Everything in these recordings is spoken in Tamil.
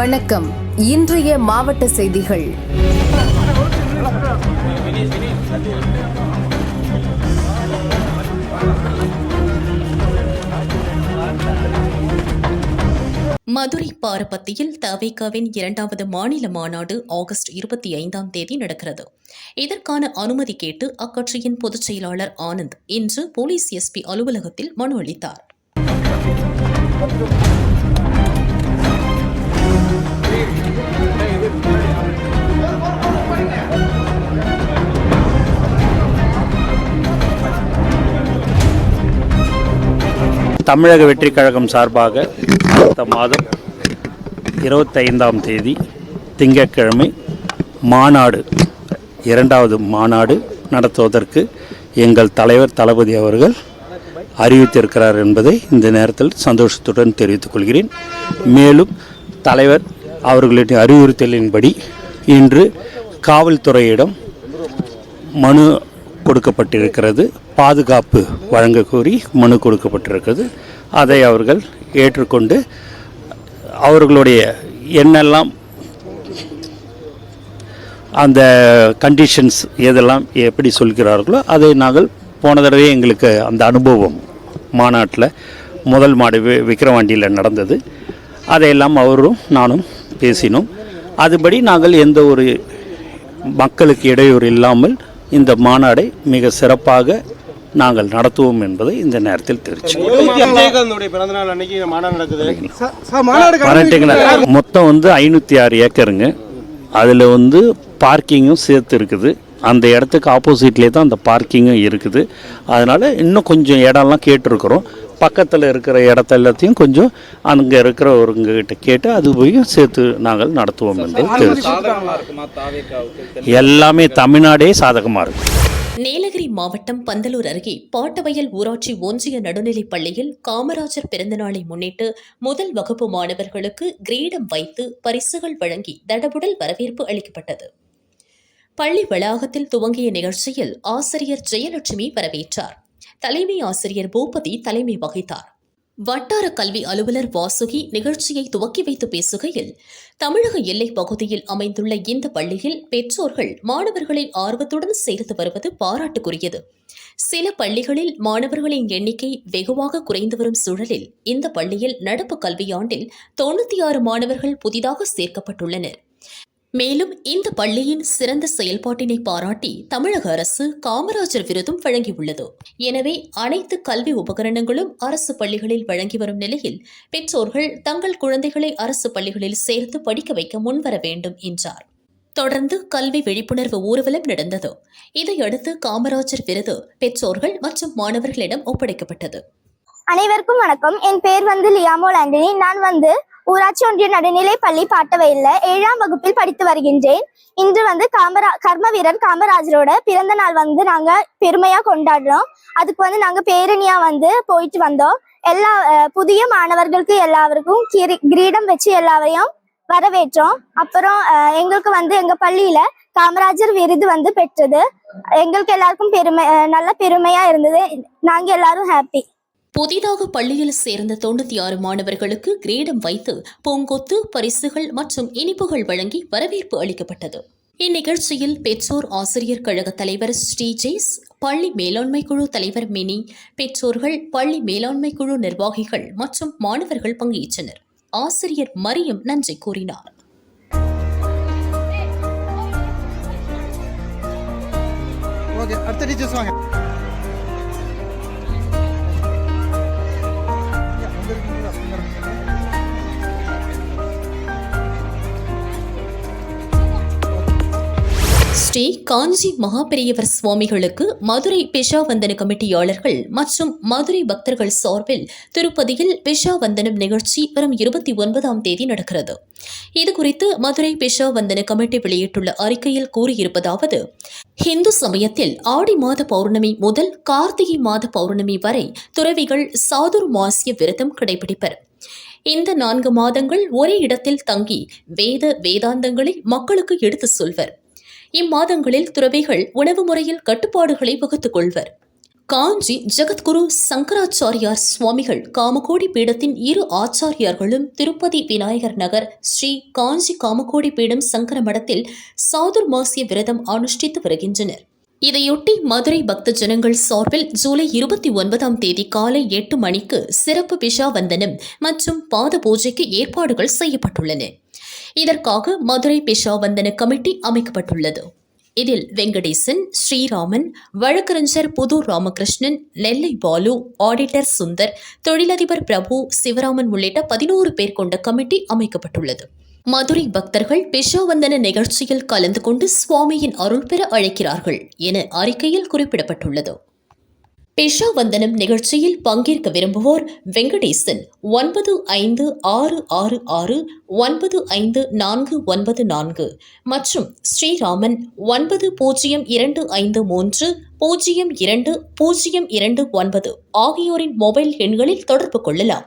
வணக்கம். இன்றைய மாவட்ட செய்திகள். மதுரை பாரபத்தியில் தவேகாவின் இரண்டாவது மாநில மாநாடு ஆகஸ்ட் இருபத்தி ஐந்தாம் தேதி நடக்கிறது. இதற்கான அனுமதி கேட்டு அக்கட்சியின் பொதுச் செயலாளர் ஆனந்த் இன்று போலீஸ் எஸ்பி அலுவலகத்தில் மனு அளித்தார். தமிழக வெற்றி கழகம் சார்பாக அடுத்த மாதம் இருபத்தைந்தாம் தேதி திங்கட்கிழமை மாநாடு இரண்டாவது மாநாடு நடத்துவதற்கு எங்கள் தலைவர் தளபதி அவர்கள் அறிவித்திருக்கிறார் என்பதை இந்த நேரத்தில் சந்தோஷத்துடன் தெரிவித்துக் கொள்கிறேன். மேலும் தலைவர் அவர்களுடைய அறிவுறுத்தலின்படி இன்று காவல்துறையிடம் மனு கொடுக்கப்பட்டிருக்கிறது. பாதுகாப்பு வழங்க கோரி மனு கொடுக்கப்பட்டிருக்கிறது. அதை அவர்கள் ஏற்றுக்கொண்டு அவர்களுடைய என்னெல்லாம் அந்த கண்டிஷன்ஸ் எதெல்லாம் எப்படி சொல்கிறார்களோ அதை நாங்கள் போன தடவை எங்களுக்கு அந்த அனுபவம் மாநாட்டில் முதல் மாடு வி- விக்கிரவாண்டியில் நடந்தது. அதையெல்லாம் அவரும் நானும் பேசினோம். அதுபடி நாங்கள் எந்த ஒரு மக்களுக்கு இடையூறு இல்லாமல் இந்த மாநாடை மிக சிறப்பாக நாங்கள் நடத்துவோம் என்பதை இந்த நேரத்தில் தெரிவிச்சு விஜயகாந்தோடைய பிறந்தநாள் அன்னைக்கு இந்த மாநாடு நடக்குது. வரட்டுங்களா? மொத்தம் வந்து ஐநூற்றி ஆறு ஏக்கருங்க. அதில் வந்து பார்க்கிங்கும் சேர்த்து இருக்குது. அந்த இடத்துக்கு ஆப்போசிட்லேயே தான் அந்த பார்க்கிங்கும் இருக்குது. அதனால் இன்னும் கொஞ்சம் இடம்லாம் கேட்டிருக்கிறோம். பக்கத்தில் இருக்கிற இடத்த எல்லாத்தையும் கொஞ்சம் அங்கே இருக்கிறவங்ககிட்ட கேட்டு அது போய் சேர்த்து நாங்கள் நடத்துவோம் என்று எல்லாமே தமிழ்நாடே சாதகமாக இருக்கும் நீலகிரி மாவட்டம் பந்தலூர் அருகே பாட்டவயல் ஊராட்சி ஒன்றிய நடுநிலைப் பள்ளியில் காமராஜர் பிறந்தநாளை முன்னிட்டு முதல் வகுப்பு மாணவர்களுக்கு கிரீடம் வைத்து பரிசுகள் வழங்கி தடபுடல் வரவேற்பு அளிக்கப்பட்டது. பள்ளி வளாகத்தில் துவங்கிய நிகழ்ச்சியில் ஆசிரியர் ஜெயலட்சுமி வரவேற்றார். தலைமை ஆசிரியர் பூபதி தலைமை வகித்தார். வட்டார கல்வி அலுவலர் வாசுகி நிகழ்ச்சியை துவக்கி வைத்து பேசுகையில் தமிழக எல்லைப் பகுதியில் அமைந்துள்ள இந்த பள்ளியில் பெற்றோர்கள் மாணவர்களை ஆர்வத்துடன் சேர்த்து வருவது பாராட்டுக்குரியது. சில பள்ளிகளில் மாணவர்களின் எண்ணிக்கை வெகுவாக குறைந்து வரும் சூழலில் இந்த பள்ளியில் நடப்பு கல்வியாண்டில் தொண்ணூத்தி ஆறு மாணவர்கள் புதிதாக சேர்க்கப்பட்டுள்ளனர். மேலும் இந்த பள்ளியின் சிறந்த செயல்பாட்டினை பாராட்டி தமிழக அரசு காமராஜர் விருதும் வழங்கியுள்ளது. எனவே அனைத்து கல்வி உபகரணங்களும் அரசு பள்ளிகளில் வழங்கி வரும் நிலையில் பெற்றோர்கள் தங்கள் குழந்தைகளை அரசு பள்ளிகளில் சேர்த்து படிக்க வைக்க முன்வர வேண்டும் என்றார். தொடர்ந்து கல்வி விழிப்புணர்வு ஊர்வலம் நடந்தது. இதையடுத்து காமராஜர் விருது பெற்றோர்கள் மற்றும் மாணவர்களிடம் ஒப்படைக்கப்பட்டது. அனைவருக்கும் வணக்கம். என் பேர் வந்து லியாமோல் ஆண்டனி நான் வந்து ஊராட்சி ஒன்றிய நடுநிலை பள்ளி பாட்டவையில் ஏழாம் வகுப்பில் படித்து வருகின்றேன். இன்று வந்து காமரா கர்ம வீரர் காமராஜரோட பிறந்த நாள் வந்து நாங்க பெருமையா கொண்டாடுறோம். அதுக்கு வந்து நாங்க பேரணியா வந்து போயிட்டு வந்தோம். எல்லா புதிய மாணவர்களுக்கு எல்லாருக்கும் கிரி- கிரீடம் வச்சு எல்லாரையும் வரவேற்றோம். அப்புறம் எங்களுக்கு வந்து எங்க பள்ளியில காமராஜர் விருது வந்து பெற்றது. எங்களுக்கு எல்லாருக்கும் பெருமை நல்ல பெருமையா இருந்தது. நாங்க எல்லாரும் ஹாப்பி புதிதாக பள்ளியில் சேர்ந்த தொண்ணூத்தி ஆறு மாணவர்களுக்கு கிரீடம் வைத்து பூங்கொத்து பரிசுகள் மற்றும் இனிப்புகள் வழங்கி வரவேற்பு அளிக்கப்பட்டது. இந்நிகழ்ச்சியில் பெற்றோர் ஆசிரியர் கழக தலைவர் ஸ்ரீஜேஸ் பள்ளி மேலாண்மை குழு தலைவர் மினி பெற்றோர்கள் பள்ளி மேலாண்மை குழு நிர்வாகிகள் மற்றும் மாணவர்கள் பங்கேற்றனர். ஆசிரியர் மரியம் நன்றி கூறினார். ஓகே அடுத்த டீச்சர்ஸ் வாங்க. ஸ்ரீ காஞ்சி மகாபெரியவர் சுவாமிகளுக்கு மதுரை பிஷாவந்தன கமிட்டியாளர்கள் மற்றும் மதுரை பக்தர்கள் சார்பில் திருப்பதியில் பிஷாவந்தனம் நிகழ்ச்சி வரும் இருபத்தி ஒன்பதாம் தேதி நடக்கிறது. இதுகுறித்து மதுரை பிஷாவந்தன கமிட்டி வெளியிட்டுள்ள அறிக்கையில் கூறியிருப்பதாவது இந்து சமயத்தில் ஆடி மாத பௌர்ணமி முதல் கார்த்திகை மாத பௌர்ணமி வரை துறவிகள் சாதுர் மாசிய விரதம் கடைபிடிப்பர். இந்த நான்கு மாதங்கள் ஒரே இடத்தில் தங்கி வேத வேதாந்தங்களை மக்களுக்கு எடுத்துச் சொல்வர். இம்மாதங்களில் துறவிகள் உணவு முறையில் கட்டுப்பாடுகளை வகுத்துக் கொள்வர் காஞ்சி ஜெகத்குரு சங்கராச்சாரியார் சுவாமிகள் காமகோடி பீடத்தின் இரு ஆச்சாரியார்களும் திருப்பதி விநாயகர் நகர் ஸ்ரீ காஞ்சி காமகோடி பீடம் சங்கர மடத்தில் சாதுர்மாசிய விரதம் அனுஷ்டித்து வருகின்றனர். இதையொட்டி மதுரை பக்த ஜனங்கள் சார்பில் ஜூலை இருபத்தி ஒன்பதாம் தேதி காலை எட்டு மணிக்கு சிறப்பு விஷா வந்தனம் மற்றும் பாத பூஜைக்கு ஏற்பாடுகள் செய்யப்பட்டுள்ளன. இதற்காக மதுரை பிஷாவந்தன கமிட்டி அமைக்கப்பட்டுள்ளது. இதில் வெங்கடேசன் ஸ்ரீராமன் வழக்கறிஞர் புது ராமகிருஷ்ணன் நெல்லை பாலு ஆடிட்டர் சுந்தர் தொழிலதிபர் பிரபு சிவராமன் உள்ளிட்ட பதினோரு பேர் கொண்ட கமிட்டி அமைக்கப்பட்டுள்ளது. மதுரை பக்தர்கள் பிஷாவந்தன நிகழ்ச்சியில் கலந்து கொண்டு சுவாமியின் அருள் பெற அழைக்கிறார்கள் என அறிக்கையில் குறிப்பிடப்பட்டுள்ளது. பிஷாவந்தனம் நிகழ்ச்சியில் பங்கேற்க விரும்புவோர் வெங்கடேசன் ஒன்பது ஐந்து ஆறு ஆறு ஆறு ஒன்பது ஐந்து நான்கு ஒன்பது நான்கு மற்றும் ஸ்ரீராமன் ஒன்பது பூஜ்ஜியம் இரண்டு ஐந்து மூன்று பூஜ்ஜியம் இரண்டு பூஜ்ஜியம் இரண்டு ஒன்பது ஆகியோரின் மொபைல் எண்களில் தொடர்பு கொள்ளலாம்.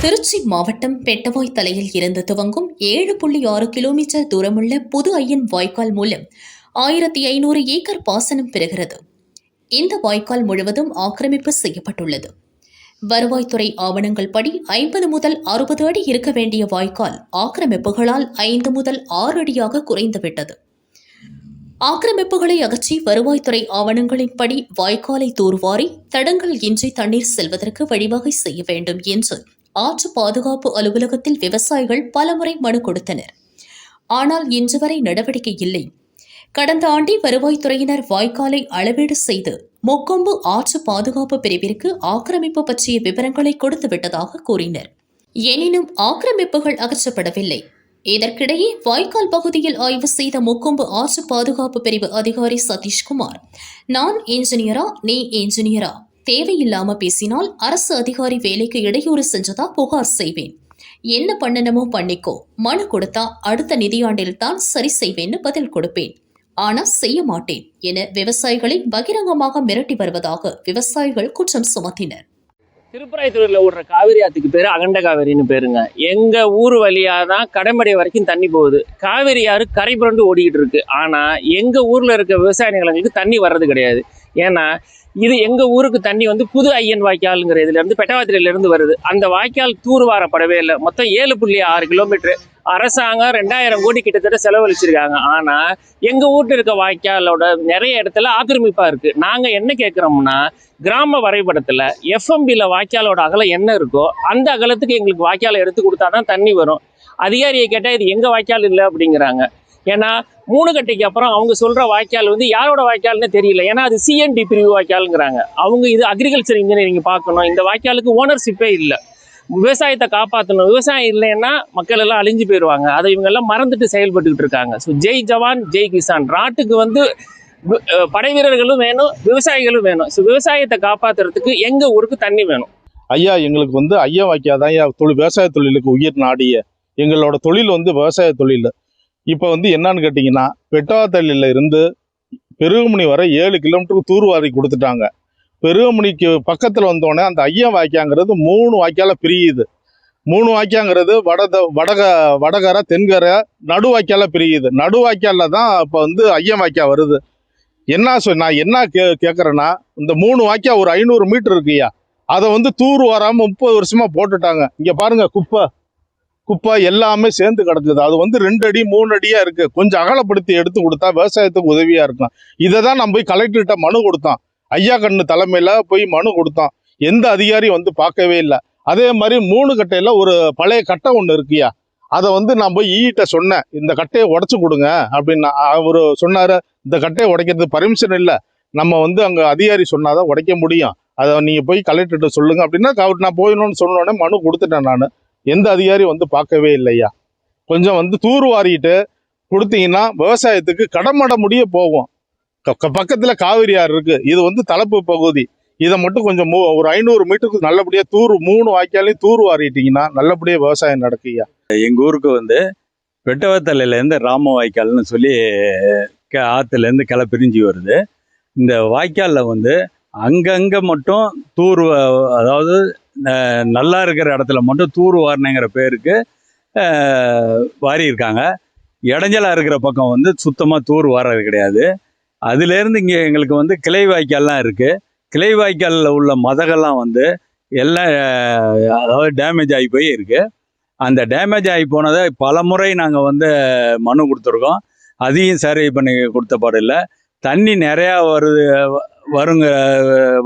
திருச்சி மாவட்டம் பெட்டவாய் தலையில் இருந்து துவங்கும் ஏழு புள்ளி ஆறு கிலோமீட்டர் தூரமுள்ள புது ஐயன் வாய்க்கால் மூலம் ஆயிரத்தி ஐநூறு ஏக்கர் பாசனம் பெறுகிறது. இந்த வாய்க்கால் முழுவதும் ஆக்கிரமிப்பு செய்யப்பட்டுள்ளது. வருவாய்த்துறை ஆவணங்கள் படி ஐம்பது முதல் அறுபது அடி இருக்க வேண்டிய வாய்க்கால் ஆக்கிரமிப்புகளால் ஐந்து முதல் ஆறு அடியாக குறைந்துவிட்டது. ஆக்கிரமிப்புகளை அகற்றி வருவாய்த்துறை ஆவணங்களின்படி வாய்க்காலை தூர்வாரி தடங்கள் இன்றி தண்ணீர் செல்வதற்கு வழிவகை செய்ய வேண்டும் என்று ஆற்று பாதுகாப்பு அலுவலகத்தில் விவசாயிகள் பலமுறை மனு கொடுத்தனர். ஆனால் இன்று வரை நடவடிக்கை இல்லை. கடந்த ஆண்டே வருவாய்த்துறையினர் வாய்க்காலை அளவீடு செய்து மொக்கொம்பு ஆற்று பாதுகாப்பு பிரிவிற்கு ஆக்கிரமிப்பு பற்றிய விவரங்களை கொடுத்து விட்டதாக கூறினர். எனினும் ஆக்கிரமிப்புகள் அகற்றப்படவில்லை. இதற்கிடையே வாய்க்கால் பகுதியில் ஆய்வு செய்த முக்கொம்பு ஆற்று பாதுகாப்பு பிரிவு அதிகாரி சதீஷ்குமார் நான் இன்ஜினியரா நீ இன்ஜினியரா தேவையில்லாம பேசினால் அரசு அதிகாரி வேலைக்கு இடையூறு செஞ்சதா புகார் செய்வேன். என்ன பண்ணணுமோ பண்ணிக்கோ. மனு கொடுத்தா அடுத்த நிதியாண்டில் தான் சரி செய்வேன்னு பதில் கொடுப்பேன். ஆனால் செய்ய மாட்டேன் என விவசாயிகளை பகிரங்கமாக மிரட்டி வருவதாக விவசாயிகள் குற்றம் சுமத்தினர். திருப்பராய்த்தூரில் ஓடுற காவிரி ஆற்றுக்கு பேர் அகண்ட காவிரின்னு பேருங்க. எங்கள் ஊர் வழியாக தான் கடமடை வரைக்கும் தண்ணி போகுது. காவிரி ஆறு கரை புரண்டு ஓடிக்கிட்டு இருக்கு. ஆனால் எங்கள் ஊரில் இருக்க விவசாய நிலங்களுக்கு தண்ணி வர்றது கிடையாது. ஏன்னா இது எங்க ஊருக்கு தண்ணி வந்து புது ஐயன் வாய்க்கால்ங்கிற இதுல இருந்து பெட்டவாத்திரையில இருந்து வருது. அந்த வாய்க்கால் தூர்வாரப்படவே இல்லை. மொத்தம் ஏழு புள்ளி ஆறு கிலோமீட்டர். அரசாங்கம் ரெண்டாயிரம் கோடி கிட்டத்தட்ட செலவழிச்சிருக்காங்க. ஆனா எங்க வீட்டில் இருக்க வாய்க்காலோட நிறைய இடத்துல ஆக்கிரமிப்பா இருக்கு. நாங்க என்ன கேட்குறோம்னா கிராம வரைபடத்துல எஃப்எம்பியில் வாய்க்காலோட அகலம் என்ன இருக்கோ அந்த அகலத்துக்கு எங்களுக்கு வாய்க்கால் எடுத்து கொடுத்தா தான் தண்ணி வரும். அதிகாரியை கேட்டால் இது எங்க வாய்க்கால் இல்லை? அப்படிங்கிறாங்க. ஏன்னா மூணு கட்டைக்கு அப்புறம் அவங்க சொல்கிற வாய்க்கால் வந்து யாரோட வாய்க்கால்னு தெரியல. ஏன்னா அது சிஎன்டி பிரிவு வாய்க்காலுங்கிறாங்க. அவங்க இது அக்ரிகல்ச்சர் இன்ஜினியரிங் பார்க்கணும். இந்த வாய்க்காலுக்கு ஓனர்ஷிப்பே இல்லை. விவசாயத்தை காப்பாற்றணும் விவசாயம் இல்லைன்னா மக்கள் எல்லாம் அழிஞ்சு போயிடுவாங்க அதை இவங்க எல்லாம் மறந்துட்டு செயல்பட்டுக்கிட்டு இருக்காங்க. ஸோ ஜெய் ஜவான் ஜெய் கிசான். நாட்டுக்கு வந்து படை வீரர்களும் வேணும் விவசாயிகளும் வேணும். ஸோ விவசாயத்தை காப்பாத்துறதுக்கு எங்கள் ஊருக்கு தண்ணி வேணும்? ஐயா எங்களுக்கு வந்து ஐயா வாக்கியாதான் ஐயா. தொழில் விவசாய தொழிலுக்கு உயிர் நாடிய எங்களோட தொழில் வந்து விவசாய தொழில். இப்போ வந்து என்னன்னு கேட்டிங்கன்னா வெட்டாத்தள்ளியில் இருந்து பெருகுமணி வரை ஏழு கிலோமீட்டருக்கு தூர்வாரி கொடுத்துட்டாங்க. பெருகுமணிக்கு பக்கத்தில் வந்தோடனே அந்த ஐயன் வாய்க்காங்கிறது மூணு வாய்க்கால பிரியுது. மூணு வாய்க்காங்கிறது வடத வடக வடகரை தென்கரை நடு வாய்க்கால பிரியுது. நடு வாய்க்காலில் தான் இப்போ வந்து ஐயன் வாய்க்கா வருது. என்ன சொல் நான் என்ன கே கேட்குறேன்னா இந்த மூணு வாய்க்கா ஒரு ஐநூறு மீட்டர் இருக்குயா அதை வந்து தூர் வராமல் முப்பது வருஷமாக போட்டுட்டாங்க. இங்கே பாருங்கள் குப்பை. குப்பை எல்லாமே சேர்ந்து கிடக்குது. அது வந்து ரெண்டு அடி மூணு அடியாக இருக்குது கொஞ்சம் அகலப்படுத்தி எடுத்து கொடுத்தா விவசாயத்துக்கு உதவியாக இருக்கும் இதை தான் நம்ம போய் கலெக்டர்கிட்ட மனு கொடுத்தோம் ஐயா கண்ணு தலைமையில் போய் மனு கொடுத்தோம் எந்த அதிகாரியும் வந்து பார்க்கவே இல்லை. அதே மாதிரி மூணு கட்டையில் ஒரு பழைய கட்டை ஒன்று இருக்கியா? அதை வந்து நான் போய் ஈட்ட சொன்னேன். இந்த கட்டையை உடச்சு கொடுங்க அப்படின்னு அவர் சொன்னார். இந்த கட்டையை உடைக்கிறது பர்மிஷன் இல்லை. நம்ம வந்து அங்கே அதிகாரி சொன்னாதான் உடைக்க முடியும். அதை நீங்கள் போய் கலெக்டர்கிட்ட சொல்லுங்கள் அப்படின்னா அவர் நான் போயிடணும்னு சொன்னோடனே மனு கொடுத்துட்டேன் நான். எந்த அதிகாரி வந்து பார்க்கவே இல்லையா? கொஞ்சம் வந்து தூர்வாரிட்டு கொடுத்தீங்கன்னா விவசாயத்துக்கு கடமட முடிய போகும். க- காவிரி ஆறு இருக்குது இது வந்து தலப்பு பகுதி. இதை மட்டும் கொஞ்சம் மூ- ஒரு ஐநூறு மீட்டருக்கு நல்லபடியாக தூர் மூணு வாய்க்காலையும் தூர் வாரிட்டிங்கன்னா நல்லபடியாக விவசாயம் நடக்குயா எங்கள் ஊருக்கு வந்து வெட்டவத்தலையிலேருந்து ராம வாய்க்கால்னு சொல்லி க ஆற்றுலேருந்து கிளை பிரிஞ்சு வருது. இந்த வாய்க்காலில் வந்து அங்கங்கே மட்டும் தூர் அதாவது நல்லா இருக்கிற இடத்துல மட்டும் தூர் வாரினங்கிற பேருக்கு வாரி இருக்காங்க இடைஞ்சலாக இருக்கிற பக்கம் வந்து சுத்தமாக தூர் வாரது கிடையாது. அதுலேருந்து இங்கே எங்களுக்கு வந்து கிளை வாய்க்கால்லாம் இருக்குது கிளை வாய்க்காலில் உள்ள மதகெல்லாம் வந்து எல்லாம் அதாவது டேமேஜ் ஆகி போய் இருக்குது அந்த டேமேஜ் ஆகி போனதை பல முறை நாங்கள் வந்து மனு கொடுத்துருக்கோம். அதையும் சரி பண்ணி கொடுத்த பாடில்லை தண்ணி நிறையா வருது வருங்க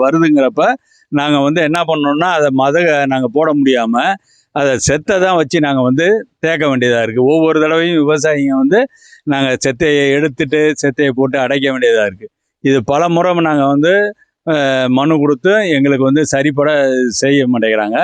வருதுங்கிறப்ப நாங்கள் வந்து என்ன பண்ணோம்னா அதை மதக நாங்கள் போட முடியாமல் அதை செத்தை தான் வச்சு நாங்கள் வந்து தேக்க வேண்டியதாக இருக்குது ஒவ்வொரு தடவையும் விவசாயிங்க வந்து நாங்கள் செத்தையை எடுத்துட்டு செத்தையை போட்டு அடைக்க வேண்டியதாக இருக்குது இது பல முறை நாங்கள் வந்து மனு கொடுத்து எங்களுக்கு வந்து சரிப்பட செய்ய மாட்டேங்கிறாங்க.